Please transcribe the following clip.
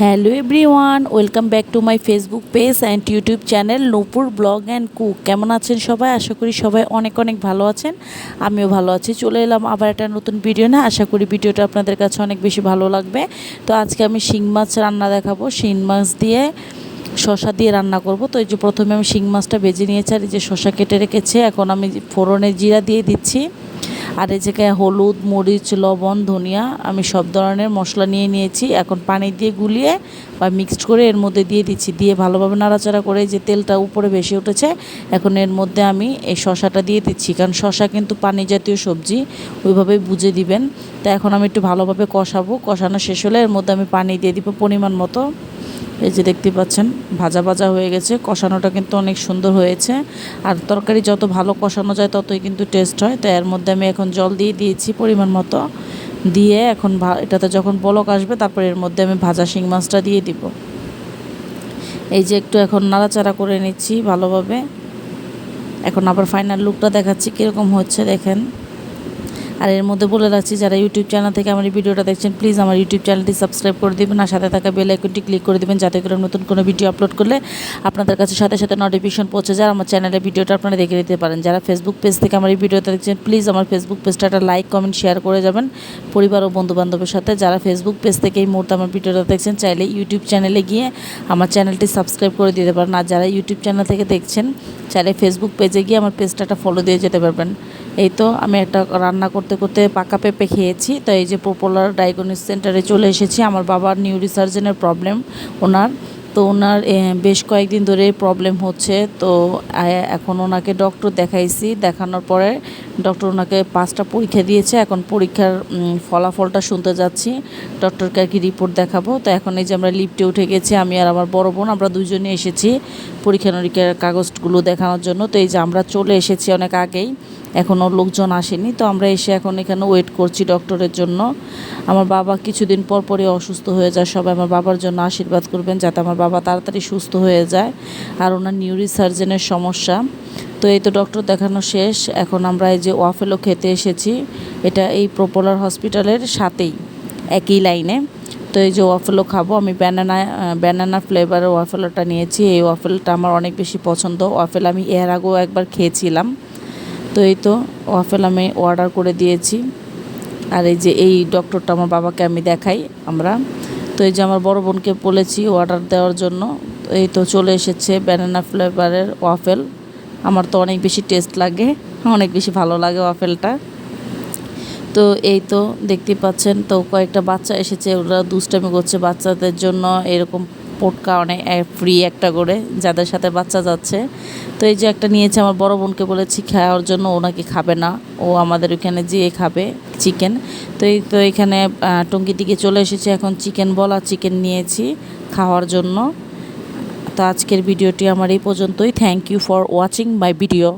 Hello everyone welcome back to my Facebook page and YouTube channel Nupur blog and cook কেমন আছেন সবাই? আশা করি সবাই অনেক অনেক ভালো আছেন। আমিও ভালো আছি। চলে এলাম আবার একটা নতুন ভিডিও না আশা করি ভিডিওটা আপনাদের কাছে অনেক বেশি ভালো লাগবে। তো আজকে আমি শিং মাছ রান্না দেখাবো। শিং মাছ দিয়ে শশা দিয়ে রান্না করব। তো এই যে প্রথমে আমি শিং মাছটা ভেজে নিয়েছি আর এই যে শশা কেটে রেখেছে। এখন আমি ফোড়নে জিরা দিয়ে দিচ্ছি। আর এই জায়গায় হলুদ, মরিচ, লবণ, ধনিয়া আমি সব ধরনের মশলা নিয়ে নিয়েছি। এখন পানি দিয়ে গুলিয়ে বা মিক্সড করে এর মধ্যে দিয়ে দিচ্ছি। দিয়ে ভালোভাবে নাড়াচাড়া করে যে তেলটা উপরে ভেসে উঠেছে, এখন এর মধ্যে আমি এই শশাটা দিয়ে দিচ্ছি। কারণ শশা কিন্তু পানি জাতীয় সবজি, ওইভাবেই বুঝে দিবেন। তা এখন আমি একটু ভালোভাবে কষাবো। কষানো শেষ হলে এর মধ্যে আমি পানি দিয়ে দিব পরিমাণ মতো। এই যে দেখতে পাচ্ছেন, ভাজা ভাজা হয়ে গেছে। কষানোটা কিন্তু অনেক সুন্দর হয়েছে। আর তরকারি যত ভালো কষানো যায়, ততই কিন্তু টেস্ট হয়। তো এর মধ্যে আমি এখন জল দিয়ে দিয়েছি পরিমাণ মতো। দিয়ে এখন এটাতে যখন বলক আসবে, তারপর এর মধ্যে আমি ভাজা শিং মাছটা দিয়ে দিব। এই যে একটু এখন নাড়াচাড়া করে নিচ্ছি ভালোভাবে। এখন আবার ফাইনাল লুকটা দেখাচ্ছি, কীরকম হচ্ছে দেখেন। আর এর মধ্যে বলে রাখছি, যারা ইউটিউব চ্যানেল থেকে আমার এই ভিডিওটা দেখছেন প্লিজ আমার ইউটিউব চ্যানেলটি সাবস্ক্রাইব করে দেবেন আর সাথে থাকা বেল আইকনটি ক্লিক করে দেবেন যাতে করে নতুন কোনো ভিডিও আপলোড করলে আপনাদের কাছে সাথে সাথে নোটিফিকেশন পৌঁছে যায় আমার চ্যানেলের ভিডিওটা আপনারা দেখে নিতে পারেন। যারা ফেসবুক পেজ থেকে আমার এই ভিডিওটা দেখছেন প্লিজ আমার ফেসবুক পেজটা একটা লাইক কমেন্ট শেয়ার করে যাবেন পরিবার ও বন্ধুবান্ধবের সাথে। যারা ফেসবুক পেজ থেকে এই মুহূর্তে আমার ভিডিওটা দেখছেন, চাইলে ইউটিউব চ্যানেলে গিয়ে আমার চ্যানেলটি সাবস্ক্রাইব করে দিতে পারেন। আর যারা ইউটিউব চ্যানেল থেকে দেখছেন, চাইলে ফেসবুক পেজে গিয়ে আমার পেজটা একটা ফলো দিয়ে যেতে পারবেন। এই তো আমি একটা রান্না করতে করতে পাকা পেঁপে খেয়েছি। তো এই যে পপুলার ডায়াগনিস সেন্টারে চলে এসেছি। আমার বাবার নিউরি সার্জনের প্রবলেম ওনার। তো ওনার বেশ কয়েকদিন ধরে প্রবলেম হচ্ছে। তো এখন ওনাকে ডক্টর দেখাইছি। দেখানোর পরে ডক্টর ওনাকে পাঁচটা পরীক্ষা দিয়েছে। এখন পরীক্ষার ফলাফলটা শুনতে যাচ্ছি। ডক্টরকে আর কি রিপোর্ট দেখাবো। তো এখন এই যে আমরা লিফটে উঠে গেছি, আমি আর আমার বড় বোন, আমরা দুজনে এসেছি পরীক্ষা নিরীক্ষার কাগজগুলো দেখানোর জন্য। তো এই যে আমরা চলে এসেছি অনেক আগেই। এখনও লোকজন আসেনি, তো আমরা এসে এখন এখানে ওয়েট করছি ডক্টরের জন্য। আমার বাবা কিছুদিন পর পরই অসুস্থ হয়ে যায়, সবাই আমার বাবার জন্য আশীর্বাদ করবেন যাতে আমার বাবা তাড়াতাড়ি সুস্থ হয়ে যায় আর ওনার নিউরি সার্জনের সমস্যা। তো এই তো ডক্টর দেখানো শেষ, এখন আমরা এই যে ওয়াফেলো খেতে এসেছি, এটা এই প্রপোলার হসপিটালের সাথেই, একই লাইনে তো এই যে ওয়াফেলো খাব, আমি ব্যানানা ব্যানানা ফ্লেভারের ওয়াফেলোটা নিয়েছি, এই ওয়াফেলটা আমার অনেক বেশি পছন্দ। ওয়াফেল আমি এর আগেও একবার খেয়েছিলাম। তো এই তো ওয়াফেল আমি অর্ডার করে দিয়েছি। আর এই যে এই ডক্টরটা আমার বাবাকে আমি দেখাই আমরা। তো এই যে আমার বড় বোনকে বলেছি অর্ডার দেওয়ার জন্য। এই তো চলে এসেছে ব্যানানা ফ্লেভারের ওয়াফেল আমার তো অনেক বেশি টেস্ট লাগে, অনেক বেশি ভালো লাগে ওয়াফেলটা তো এই তো দেখতে পাচ্ছেন, তো কয়েকটা বাচ্চা এসেছে, ওরা দুষ্টামি করছে বাচ্চাদের জন্য, এরকম পোটকা অনেক ফ্রি একটা করে যাদের সাথে বাচ্চা যাচ্ছে। তো এই যে একটা নিয়েছে আমার বড় বোনকে বলেছি, খাওয়ার জন্য ও নাকি খাবে না। ও আমাদের ওইখানে যেয়ে খাবে চিকেন তো এই তো এখানে টঙ্কি দিকে চলে এসেছে। এখন চিকেন বলা চিকেন নিয়েছি খাওয়ার জন্য। তো আজকের ভিডিওটি আমার এই পর্যন্তই। Thank you for watching my video